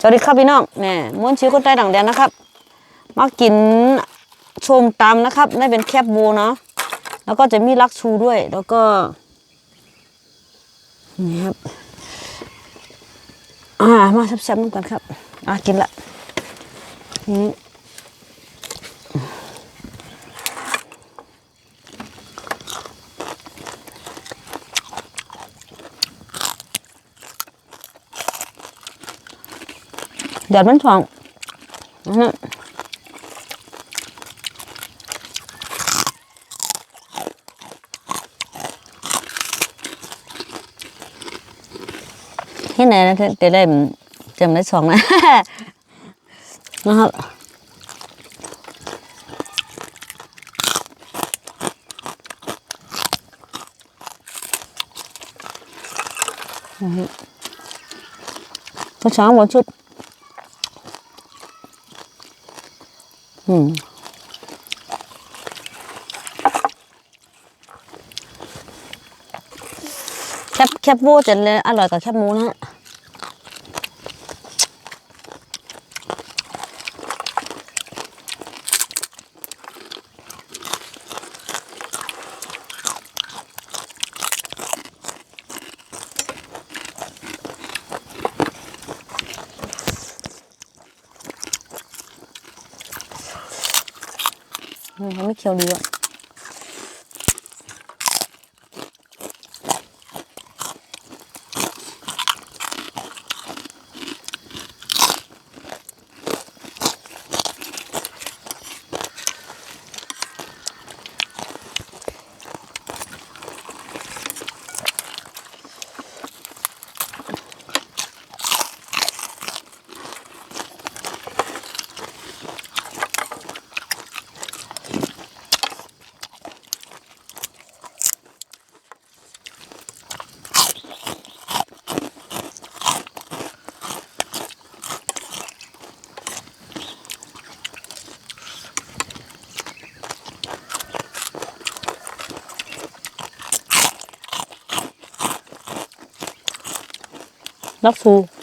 สวัสดีครับพี่น้องแน่ม้วนชิวคนใต้ดังแดนนะครับ มากินชมตำนะครับได้เป็นแคบบูเนาะแล้วก็จะมีลักชูด้วย แล้วก็นี่ครับอ่ามาแซ่บๆน้ำกันครับอ่ากินละนี่ เดี๋ยวมันฟองที่ไหนนะจะได้จำได้สองนะนะครับตัวช้างบนชุด อืมแคบแคบวัวจะเลยอร่อยกว่าแคบหมูนะ ฮะอืมเขาไ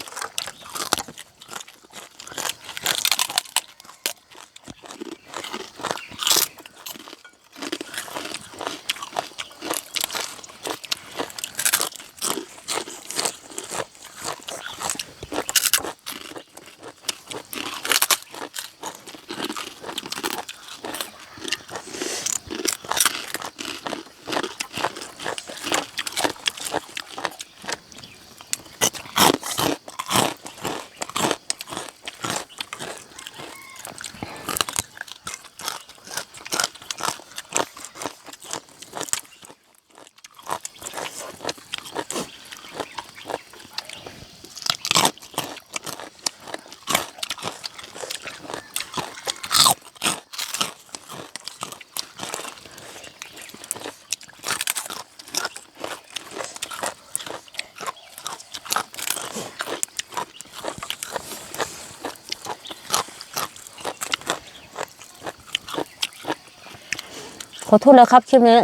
อะลักฟูขอโทษเลยครับคลิปนี้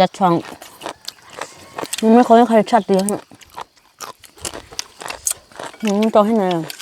ยัดช่องมันไม่ค่อยให้ใครชัดดีฮะอืมจอให้หน่ยอะ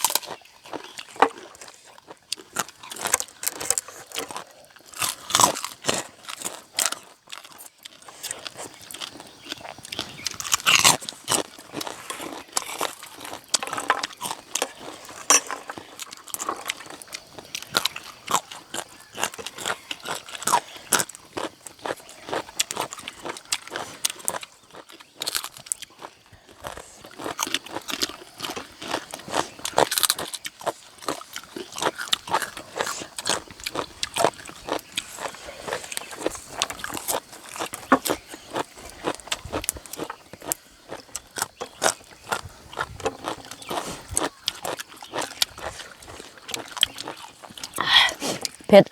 เผ็ด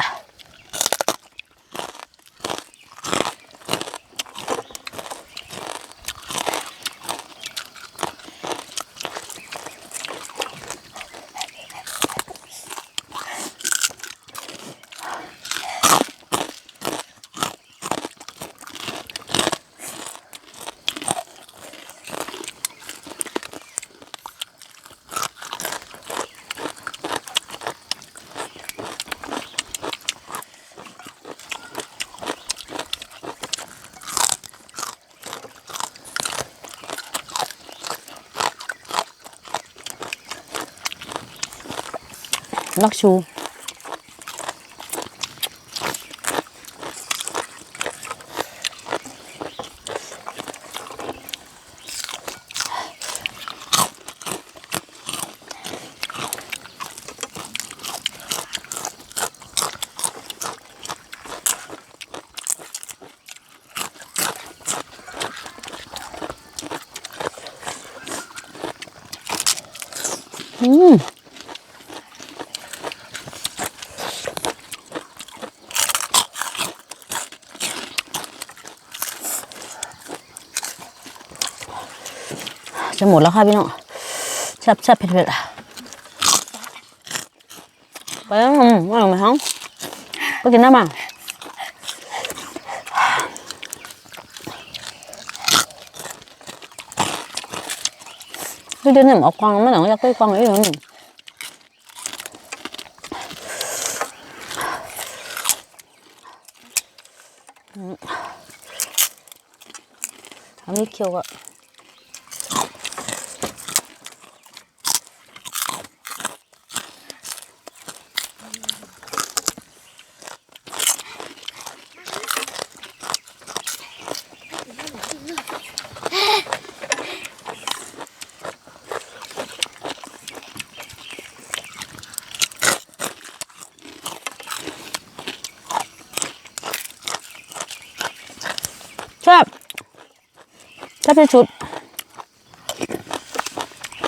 ลักชูอื จะหมดแล้วค่ะพี่น้องแซ่บแซ่บเผ็ดเผ็ดไปแล้วอืมว่าหนูไหมฮะไปกินน้ำมาพี่เดินเนี่ยออกกวางไม่หนังอยากไปกวางอีกหนึ่งอันนี้เคียวอะแซ่บแซ่บที่สุด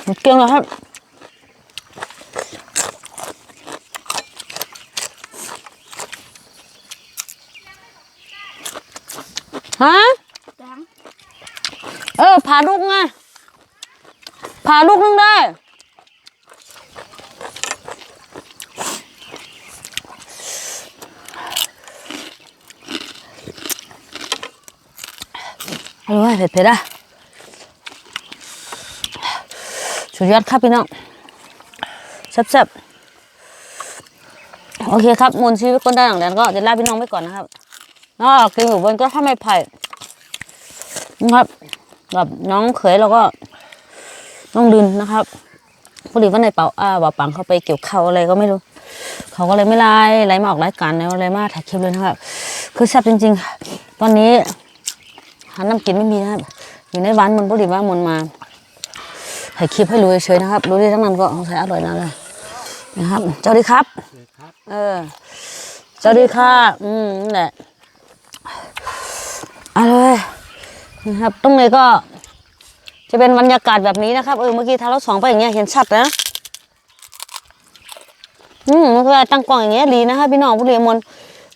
หมดเกลี้ยงแล้วครับ ฮะยังเออผ่าลูกไงผ่าลูกนึงได้อร่อยเผ็ดเผ็ดๆอะสุดยอดครับพี่น้องแซ่บๆโอเคครับมูลชีวิตคนได้หลังแดนก็จะลาพี่น้องไปก่อนนะครับ แล้วกินอยู่บนก็ถ้าไม่ไผ่นะครับกับน้องเขยแล้วก็น้องดินนะครับพอดีว่าในเป่าอ่าบ่าวปังเขาไปเกี่ยวเขาอะไรก็ไม่รู้ เขาก็เลยไม่ไล่ไล่มาออกรายการแล้วอะไรมาถ่ายคลิปเลยนะครับคือแซ่บจริง ๆ ตอนนี้หาน้ำกินไม่มีนะครับอยู่ในบ้านมันพอดีว่ามันมาถ่ายคลิปให้รู้เฉยๆนะครับ รู้ได้ทั้งนั้นก็สงสัยอร่อยนะเลยนะครับ เจ้าดีครับ เออ เจ้าดีค่ะ อืมนั่นแหละ อร่อยนะครับตรงนี้ก็ จะเป็นบรรยากาศแบบนี้นะครับเออเมื่อกี้ทางรถสองไปอย่างเงี้ยเห็นชัดนะอืมมันก็ตั้งกล้องอย่างเงี้ยดีนะครับพี่น้องผู้เรียนมน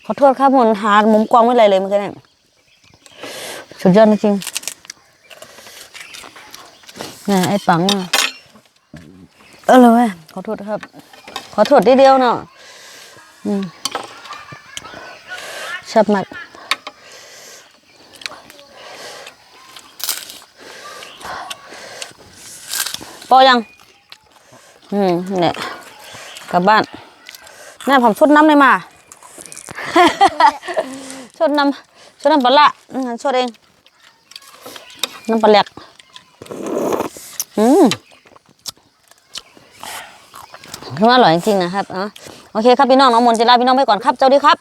ขอโทษครับมนหามุมกล้องไม่ไรเลยเมื่อกี้เนี่ยสุดยอดจริงนี่ยไอ้ปังอะเออเลยเว้ยขอโทษครับ ขอโทษทีเดียวเนาะอืมชอบมาก พอยัง อืมเนี่ยกลับบ้านแม่ผมชุดน้ำเลยมาชุดน้ำชุดน้ำปลาละชุดเอง น้ำปลาแหลกอืมคือว่าอร่อยจริงๆนะครับอะโอเคครับพี่น้องน้องมนต์จะลาพี่น้องไปก่อนครับเจ้าดีครับ